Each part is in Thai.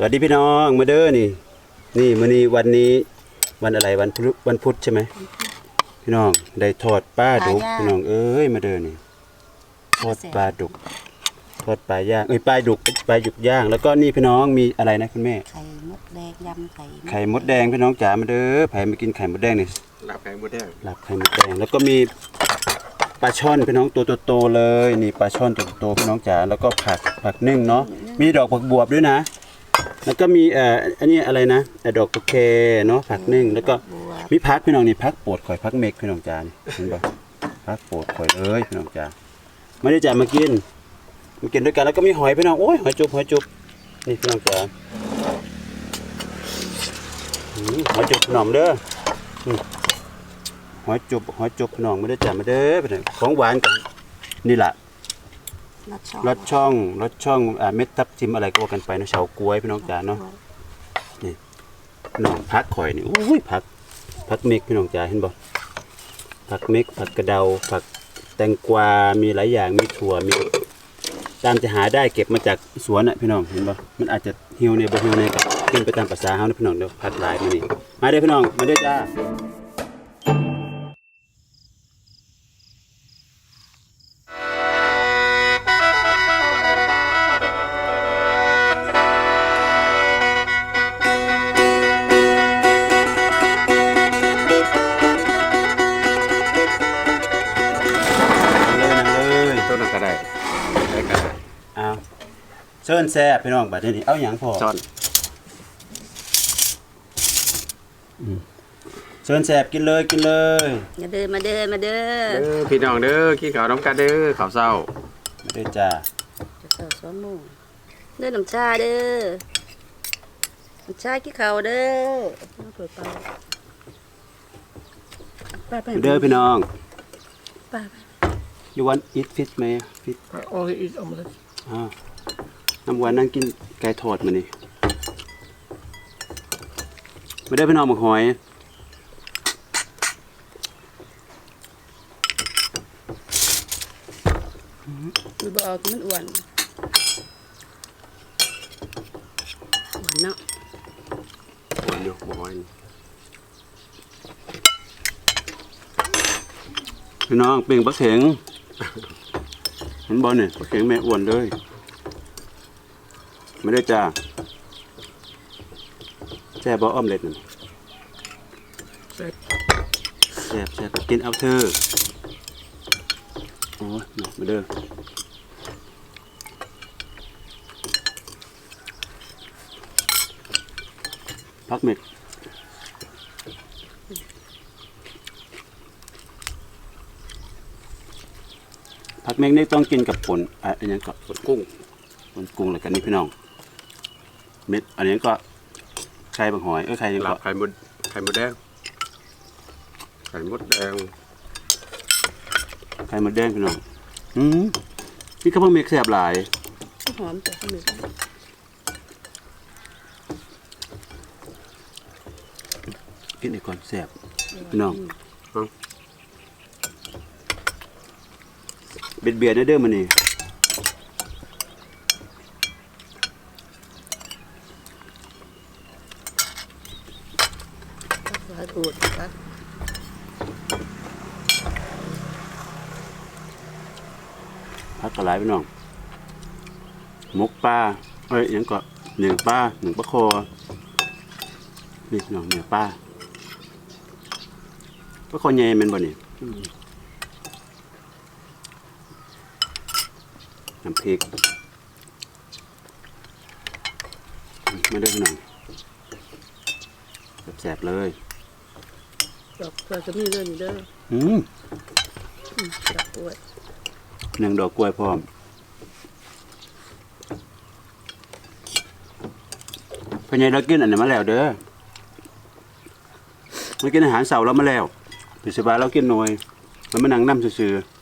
สวัสดีพี่น้องมาเด้อนี่ นี่มื้อนี้วันนี้วันอะไรวันพุธวันพุธใช่ไหมพี่น้องได้ทอดปลาดุกปลาย่าง พี่น้องเอ้ยมาเด้อนี่ทอดปลาดุกทอดปลาย่างเอ้ยปลาดุกปลาดุกย่าง แล้วก็นี่พี่น้องมีอะไรนะคุณแม่ ไข่มดแดงยำไข่ไข่มดแดงพี่น้องจ๋ามาเด้อไผมากินไข่มดแดงนี่หลับไก่หมดแล้วหลับไข่มดแดงแล้วก็มีปลาช่อนพี่น้องตัวโตๆเลยนี่ปลาช่อนตัวโตๆพี่น้องจ๋าแล้วก็ผักผักนึ่งเนาะมีดอกผักบวบด้วยนะ แล้วก็มีเอ่ออันนี้อะไรนะเอ่อดอกโอเคเนาะผักนึ่งแล้วก็บัวมีพักพี่น้องนี่พักโปรดข่อยพักเมกพี่น้องจ๋านี่เห็นปะพักโปรดข่อยเลยพี่น้องจ๋าไม่ได้จ๋ามากินมากินด้วยกันแล้วก็มีหอยพี่น้องโอ้ยหอยจุบหอยจุบนี่พี่น้องจ๋าอืมหอยจุบหน่อมเด้ออืมหอยจุบหอยจุบพี่น้องไม่ได้จ๋ามาเด้อพี่น้องของหวานกันนี่แหละ รสช่องรสช่องรสช่องอ่าเม็ดทับทิมอะไรก็ว่ากันไปเนาะเฉาก๊วยพี่น้องจ๋าเนาะพี่น้องพักข่อยนี่อุ้ยผักผักเมกพี่น้องจ๋าเห็นบ่ผักเมกผักกระเดาผักแตงกวา มีหลายอย่างมีถั่วมีตามจะหาได้เก็บมาจากสวนน่ะพี่น้องเห็นบ่มันอาจจะเหี่ยวในบ่เหี่ยวในก็กินไปตามภาษาเฮานะพี่น้องเดี๋ยวผักหลายมานี่มาเด้อพี่น้องมาเด้อจ้า ญแซ่บพี่น้องบัดนี้เอาหยังพอซ่อนเชิญแซ่บกินเลยกินเลยมาเด้อมาเด้อมาเด้อเด้อพี่น้องเด้อกินข้าวน้ำกันเด้อข้าวเศร้ามาเด้อจ้าจะเสิร์ฟสองโมงเด้อน้ำชาเด้อน้ำชาขี้เขาเด้อน้ำเปิดไปไปไปเด้อพี่น้องไปไป you want eat fish ไหม fish Oh, he eats omelette. อ่า น้ำหวานนั่งกินไก่ทอดมานี่มาเด้อพี่น้องหมกหอยมันบ่ออกมันอ้วนอ้วนเนาะหวานอยู่บ่หวานพี่น้องเปล่งปลาเข็งเห็นบอลเนี่ยปลาเข็งแม่อ้วนเลย ไม่ได้จ้าแซ่บอออมเล็ตนั่น Zeg, แซ่บแซ่บกินเอาเธอโอ้ยมาเด้อพักเม็ดผักเม็กนี่ต้องกินกับผลอะอันนี้ก็ผลกุ้งผลกุ้งแล้วกันนี่พี่น้อง เม็ด อันนี้ก็ไข่บางหอยเอ้ยไข่ยังหลัก็บไข่หมดไข่หมดแดง ไข่หมดแดงไข่มดแดงพี่น้องอืมนี่ก็เพิ่งเม็กแซ่บหลาย หอมแต่ข้าวเหนียวกินอีกก่อนแซ่บพี่น้องเบ็ดเบียดเด้อมันนี่ สาธุครับ พักกระไรพี่น้องหมกปลาเอ้ยหยังก็หนึ่งปลาหนึ่งปลาคอนี่พี่น้องเนี่ยปลาปลาคอใหญ่แมันบ่นี่อืมน้ำพริกอืมมาเด้อพี่น้องแซ่บๆเลยดอกกล้วยก็มีเรื่องอยู่เด้ออืมอืมดอกกล้วย หนึ่งดอกกล้วยพร้อมพญายเรากินอันนี้มาแล้วเด้อเรากินอาหารเสาร์เรามาแล้วปิสบายเรากินหน่อยแล้วมานั่งน้ำซื่อๆ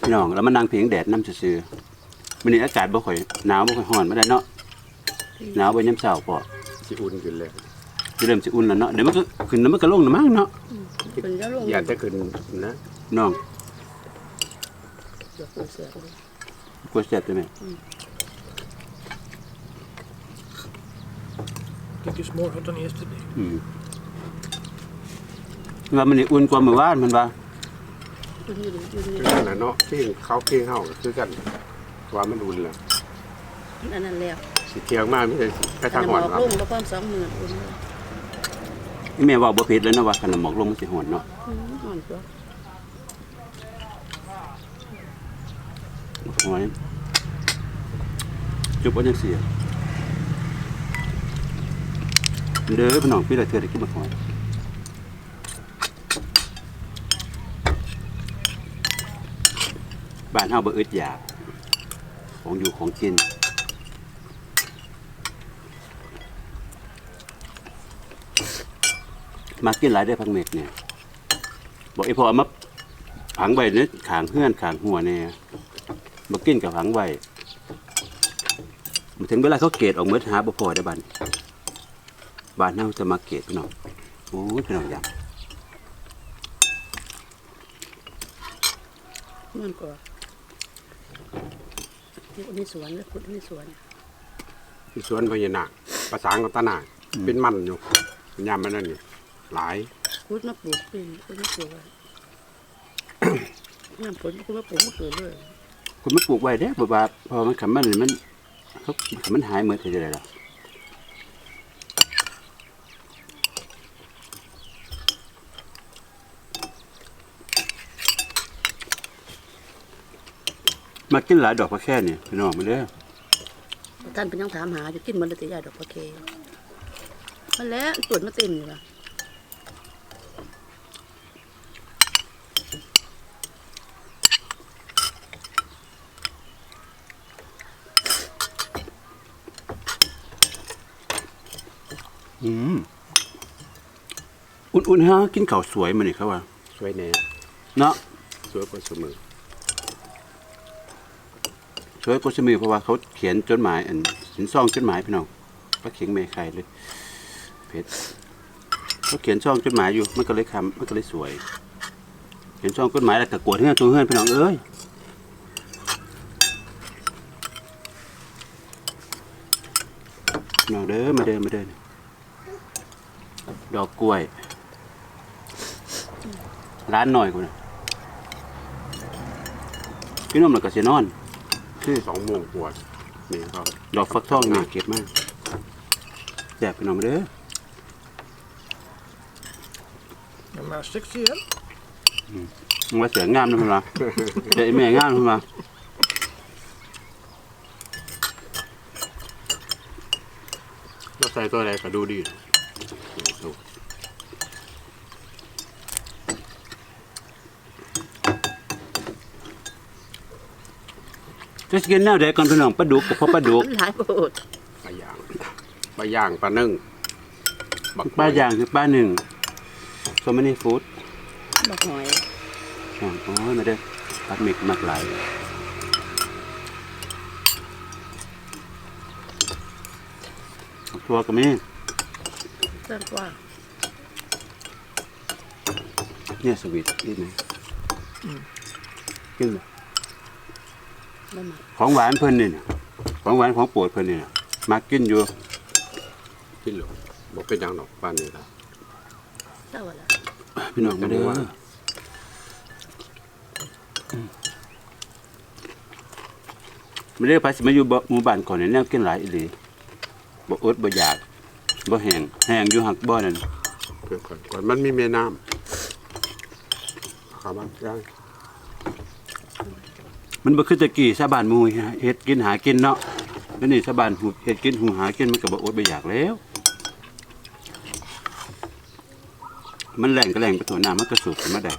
พี่น้องแล้วมานั่งเพียงแดดน้ำซื่อๆวันนี้อากาศบ่ค่อยหนาวบ่ค่อยร้อนมาได้เนาะหนาวไปยามเช้าพอสิอุ่นขึ้นเลยจะเริ่มสิอุ่นแล้วเนาะเดี๋ยวมันก็ขึ้นแล้วมันก็ลงนะมั้งเนาะเป็นเจ้าลงอยากจะขึ้นนะน้อง ดอกกล้วยเสือกเลยกลัวแซ่บได้ไหม think it's more hot than yesterday. อืมว่ามันนี่อุ่นกว่าเมื่อวานมันว่าคุณอยู่ดีอยู่ดีคือกันนะเนาะที่เขาเคียงเฮาก็คือกันว่ามันอุ่นแหละอันนั้นแล้วสิเที่ยงมากไม่ใช่กระอัทานงนั้นหหมอนอกครับลงบ่พร้อมสองหมื่นอุ่นเลยแม่เว่าบ่ผิดเลยนะว่าขนมหมอกลงมันสิหอนเนาะ อืมหอนตัว หอยจุบเอาจังซี่เด้อพี่น้องพี่ละเทื่อได้กินบักหอยบ้านเฮาบ่อึดอยาก ของอยู่ของกินมากินหลายได้พังเม็ดเนี่ย บอกไอ้พอเอามาผังไว้เนี่ยขางเฮือนขางหัวเนี่ย มากินกับผังไว้มาถึงเวลาเขาเกตออกเมื่อหาบ่พอได้อบันบ้านเฮาจะมาเกตพี่น้องโอ้ยพี่น้องอยากมันกว่านี่ในสวนแล้วขุดในสวนที่สวนพญานาคประสานกับตานาคเป็นมันอยู่ยามมันนั่นนี่หลายขุดมาปลูกเป็นขุดมาปลูกไว้น้ำฝนขุดมาปลูกมะเขือเลย คุณม่ปลูกไว้เด้บ่ว่าพอมันขำมันมันเขาขำมันหายเหมือนจะได้ล่ะมากินหลายดอกพระแค่เนี่ยพี่น้องมาเด้อท่านเป็นยังถามหาอยู่กินมันเลยแต่ยาดอกพะเคมันแล้วตรวจมาเต็มอยู่ละ อืมอุ่นๆฮะกินข้าวสวยมานี่เขาว่าสวยแน่เนาะสวยกว่าเสมอสวยกว่าสมือเพราะว่าเขาเขียนจดหมายอันสินซองจดหมายพี่น้องพระเขียงเมฆไข่เลยเพชรเขาเขียนช่องจดหมายอยู่มันก็เลยคำมันก็เลยสวย เขียนช่องจดหมายแล้วก็กวดเฮือนตัวเฮือนพี่น้องเอ้ยพี่น้องเด้อมาเดินมาเดิน ดอกกล้วย ร้านหน่อยกูนะพี่น้องมันก็เสียนอนคือสองโมงปวดนี่เขาดอกฟักทองนี่เก็บมากแจกพี่น้องมาเด้อ I'm now 60 yeah? มันว่าเสืองามนะพี่น้องเจ๊แม่งามนะพี่น้องแล้วใส่ตัวอะไรก็ดูดีดู จะกินแนวใดก่อนพี่น้องปลาดุกกับพ่อปลาดุกมันหลายโปรดปลาย่างปลาย่างปลานึ่งบักปลาย่างคือปลาหนึ่งโซมานี่ฟู้ดดอกหอยอ๋ออ๋อมาเด้อปัดมิกมากหลายบักทัวก็มีเรื่องกว่าเนี่ยสวีทนิดหนึงกินเลย บ่มาของหวานเพิ่นนี่น่ะของหวานของโปรดเพิ่นนี่น่ะมากินอยู่กินหรอกบอกเป็นอย่างดอกปานนี้ละเจ้าอะไรพี่น้องมาเด้อว่ามาเด้อพาสิมาอยู่บ่หมู่บ้านก่อนเนี่ยแนวกินหลายอีหลีบ่อดบ่อยากบ่แห้งแห้งอยู่หักบ่นั่น เพื่อนก่อนก่อนมันมีแม่น้ำขาบ้านย่าง มันบ่คือตะกี้ชาวบ้านหมู่เฮ็ดกินหากินเนาะแล้วนี่ชาวบ้านหูเฮ็ดกินหูหากินมันก็บ่อดบ่อยากแล้ว มันแรงก็แรงไปตัวน้ำมันก็สูบขึ้นมาได้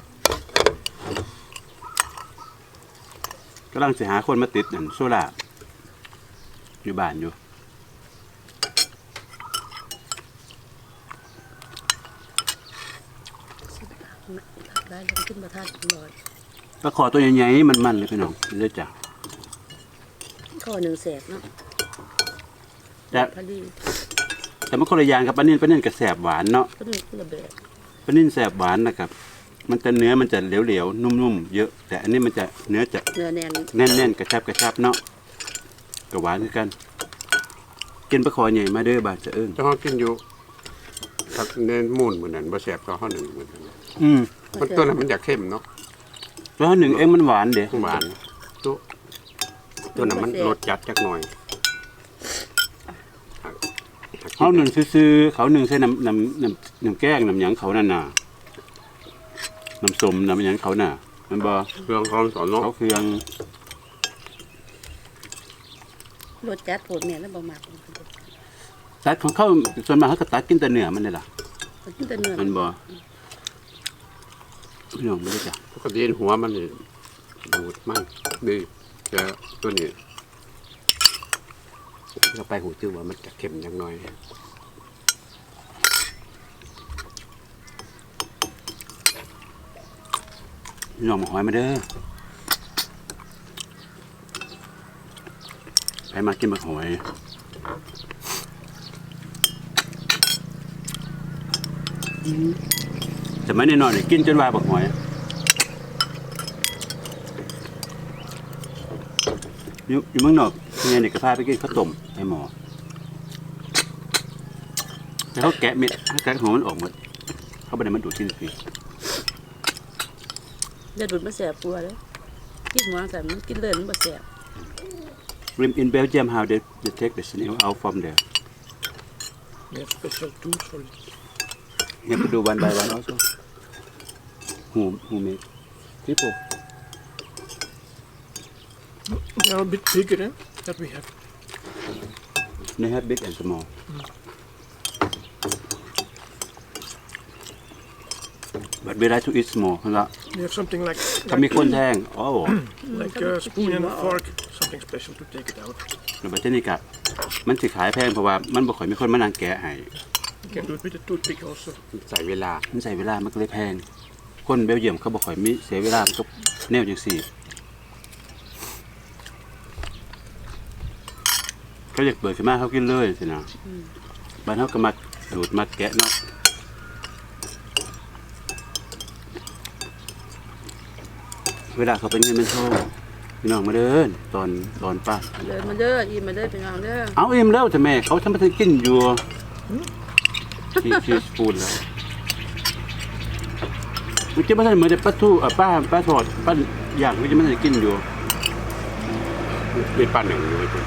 กำลังสิหาคนมาติดนั่นโซล่าอยู่บ้านอยู่ได้ลงขึ้นมาทานกินบ่อย ปลาขอตัวใหญ่ๆมันๆเลยพี่น้องเด้อจ้ะข้อหนึ่งแสกเนาะแต่พอดีแต่มันคนละอย่างกับปลานิ่นปลานิ่นก็แสบหวานเนาะก็นี่คนละแบบปลานิ่นแสบหวานนะครับ มันจะเนื้อมันจะเหลวๆนุ่มๆเยอะ แต่อันนี้มันจะเนื้อจะเนื้อแน่นแน่นๆกระชับกระชับเนาะกับหวานคือกัน กินปลาคอใหญ่มาเด้อบาดจะเอิ้งเจ้าห้องกินอยู่ทักเน้นมูนเหมือนนั้นบ่แสบก็ห้องหนึ่งเหมือนกันอืมมันตัวนั้นมันอยากเข้มเนาะ แล้วหนึ่งเองมันหวานเด้หวานตัวตัวนั้นมันรสจัดจักหน่อยเขาหนึ่งซื้อๆเขาหนึ่งใส่น้ำน้ำน้ำน้ำแกงน้ำหยังเขานั่นน่ะน้ำส้มน้ำหยังเขาน่ะมันบ่เครื่องของสอนเนาะเขาเครื่องรสจัดโผดแม่แล้วบ่มักตัดของเขาส่วนมากเขาก็ตัดกินแต่เนื้อมันนี่ล่ะกินแต่เนื้อมันบ่ พี่น้องไม่ได้จ้ะปกติหัวมันนี่ดูดมันดีแต่ตัวนี้เราไปหูจื้อว่ามันจะเค็มจักหน่อยพี่น้องมาหอยมาเด้อไปมากินมาหอยจะ ไม่แน่นอนนี่กินจนว่าบักหอยอยู่อยู่เมืองนอกเมียนี่ก็พาไปกินข้าวต้มไอหมอแต่เขาแกะเม็ดเขาแกะหัวมันออกหมดเขาไม่ได้มันดูดกินฟรีเดี๋ยวดูดมันแสบกลัวเลยกินหัวแต่มันกินเลยมันบ่แสบ Rim in Belgium, how they, they take the snail out from there. We have special tools for it. You have to do one by one also. Who who make? People. They are a bit bigger eh, that we have. They have big and small. But we like to eat small. นะ We have something like ถ้ามีคนแทงโอ้ like a spoon and a fork, something special to take it out. หรือว่าเจนี่กับมันสิขายแพงเพราะว่ามันบ่ค่อยมีคนมานั่งแกะให้ You can do it with a toothpick also. ใส่เวลา มันใช้เวลามันก็เลยแพง คนเบลเยียมเขาบ่ค่อยมีเสียเวลามันก็แนวจังซี่เขาอยากเปิดขึ้นมาเขากินเลยสินะบ้านเขาก็มาดูดมาแกะเนาะเวลาเขาเป็นเงินเป็นทองพี่น้องมาเดินตอนตอนป้าเดินมาเด้ออิ่มมาเด้อเป็นยังเด้อเอาเอ็มแล้วแต่แม่เขาทำมาถึงกินอยู่ชีชีสปูนแล้ว มันจะไม่ใช่เหมือนแต่ป้าทู่เอ่อป้าป้าทอดป้าอย่างมันจะไม่ได้กินอยู่มีปั้นหนึ่งอยู่ไว้ตัว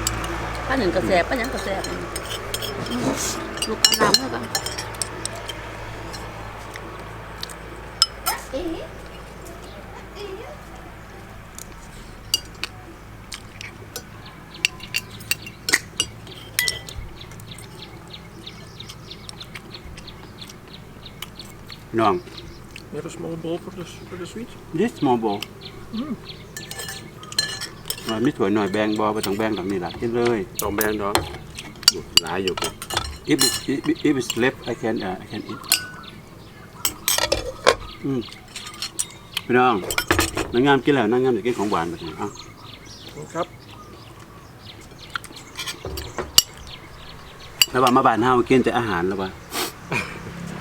ป้าหนึ่งก็แสบป้าหยังก็แสบลูกปลาน้ำแล้วกันพี่น้อง We have a small bowl for the, for the sweet. this small bowl หน่อยไม่สวยหน่อยแบงบอไปต้องแบงแบบนี้ล่ะกินเลยต้องแบนเนาะหลายอยู่ if it, if it- if it's left I can uh, I can eat อืมพี่น้องนางงามกินแล้วนางงามจะกินของหวานแบบนี้อะ Cup. แล้วว่ามาบ้านเฮากินแต่อาหารแล้วว่า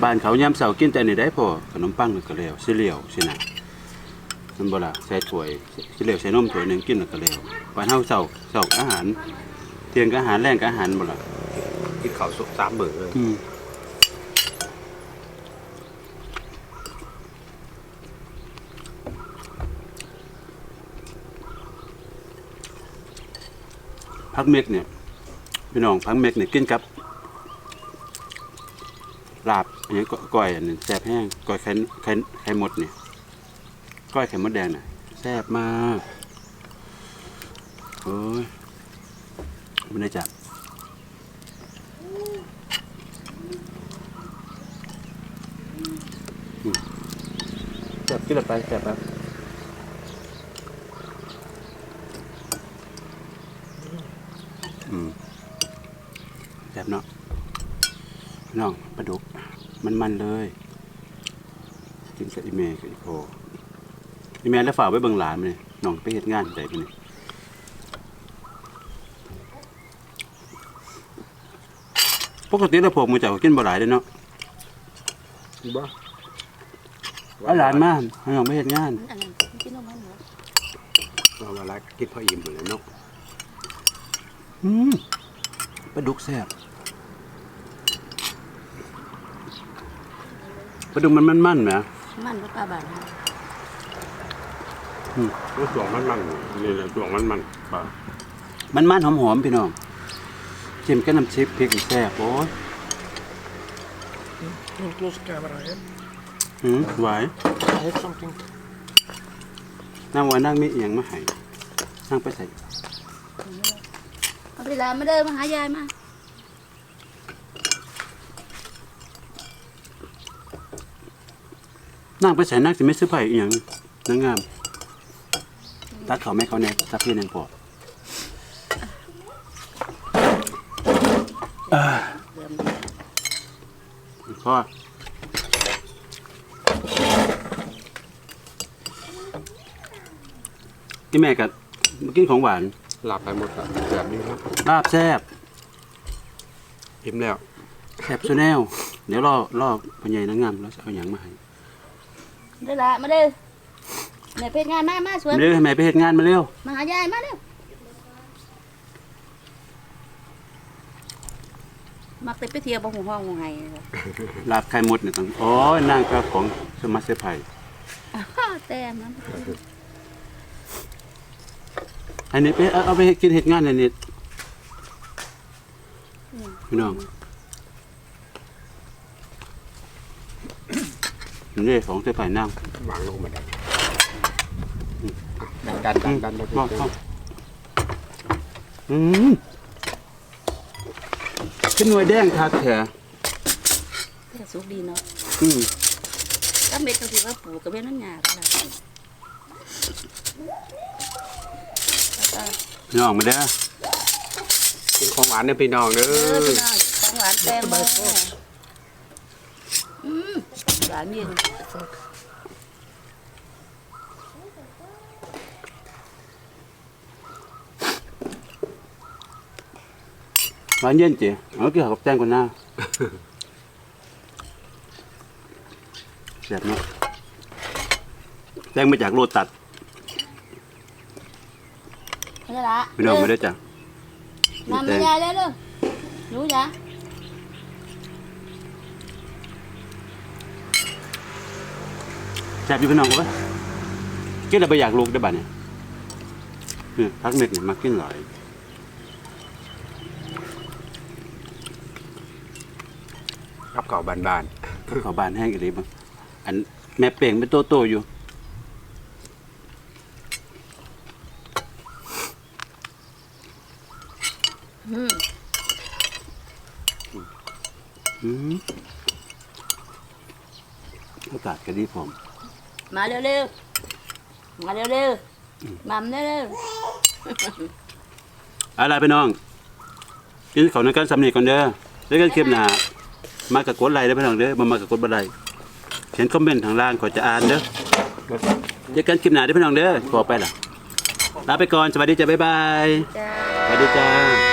บ้านเขายามเสาร์กินแต่นี่ได้พอขนมปังแล้วก็แล้วซีเรียลสินะมันบ่ล่ะใส่ถ้วยซีเรียลใส่นมถ้วยหนึงกินแล้วก็แล้วบ้านเฮาเสาร์เสาร์อาหาร เที่ยงก็อาหารแรงก็อาหารบ่ล่ะกินข้าวสุกสามมื้อเลยอืมพักเม็กเนี่ยพี่น้องพักเม็กเนี่ยกินกับลาบ อันนี้ก็ก้อยอันนี้แซ่บแห้งก้อยไข่ไข่ไข่มดเนี่ยก้อยไข่มดแดงน่ะแซ่บมากโอ้ยไม่ได้จับจับกินละไปจับครับอืมจับเนาะน้องปลาดุก มันมันๆเลยกินกับอีเมย์กับอีโพอีเมย์แล้วฝากไว้เบิ่งหลานมันเลยน้องไปเฮ็ดงานใจไปนี่ปกติแล้วผมมือจับกินบ่หลายเด้อเนาะบ่เอาหลานมาให้น้องไปเฮ็ดงานอันนั้นกินนมมันเหรอเราเวลากินพออิ่มหมดเลยเนาะอืมปลาดุกแซ่บ ปลาดุกมันมันๆแหมมันก็ปลาบานมันสวงมันมันนี่แหละสวงมันมันปลามันมันๆหอมๆพี่น้องชิมกับน้ำชิปพริกแซ่บโอ้ย Don't close the camera, yeah? หืมไหว I have something. นั่งว่านั่งไมีเอียงมาให้นั่งไปใส่ เอาไปลามาเด้อมาหายายมา นั่งไปใส่นั่งสิไม่ซื้อไผ่อีหยังนางงาม ตัดเขาไม่เขาแน่ตัดพี่นางพอเดิมพ่อที่แม่กับมากินของหวาน หลับไปหมดอะแบบนี้ครับลาบแซ่บอิ่มแล้วแซ่บซูแนลเดี๋ยวรอรอพ่อใหญ่นางงามแล้วจะเอาหยังมาให้ เด้อละมาเด้อแม่เพชรงานมามาสวนมาเร็วให้แม่ไปเฮ็ดงานมาเร็ว มาหายายมาเร็วมักแต่ไปเที่ยวบ่หูห้องหูไห้ลาบไข่มดเนี่ยต้องโอ้ยนางก็ของสมาเซอร์ไพรส์แต่มันอันนี้ไปเอาเอาไปให้กินเฮ็ดงานอันนี้พี่น้อง นี่ของเซอร์ไพรส์นางวางลงมาดันดันดันดันดันมองเข้าอืมขึ้นหน่วยแดงคักแท้แต่สุกดีเนาะอืมก็เม็ดก็คือว่าปลูกกับเม็ดนั่นหยาก็ได้แล้วก็พี่น้องมาเด้อกินของหวานเนี่ยพี่น้องเด้เอออพี่น้องของหวานแตงโมอืมหวานนี่หวานเย็น จิเอากี่กับแจ้งก่อนหน้าแซ่บเนาะแจ้งมาจากโลตัดนี่ละพี่น้องมาเด้อจ้ะน้ำมายายเลยเลยรู้จ้ะ แซ่บอยู่พี่น้องเว้ยกินแล้วไปอยากลูกได้อบัดเนี่ยนี่พักเม็ดเนี่ยมากินหลายกับเก่าบานขอบานแห้งอีหลีบ้างอันแม่เป่งเป็นโตโตๆอยู่ อืมอืมอากาศก็ดีผม มาเร็วๆ มาเร็วๆมัมเร็วอะไรไปน้อง กินของในการสำเนียก่อนเด้อแล้วกันคลิปหน้ามากับกดไลค์เด้อพี่น้องเด้อบ่มากับกดบ่ไลค์เขียนคอมเมนต์ทางล่างขอจะอ่านเด้อเจอกันคลิปหน้าเด้อพี่น้องเด้อขอไปล่ะลาไปก่อนสวัสดีจ้าบ๊ายบายๆจ้า สวัสดีจ้า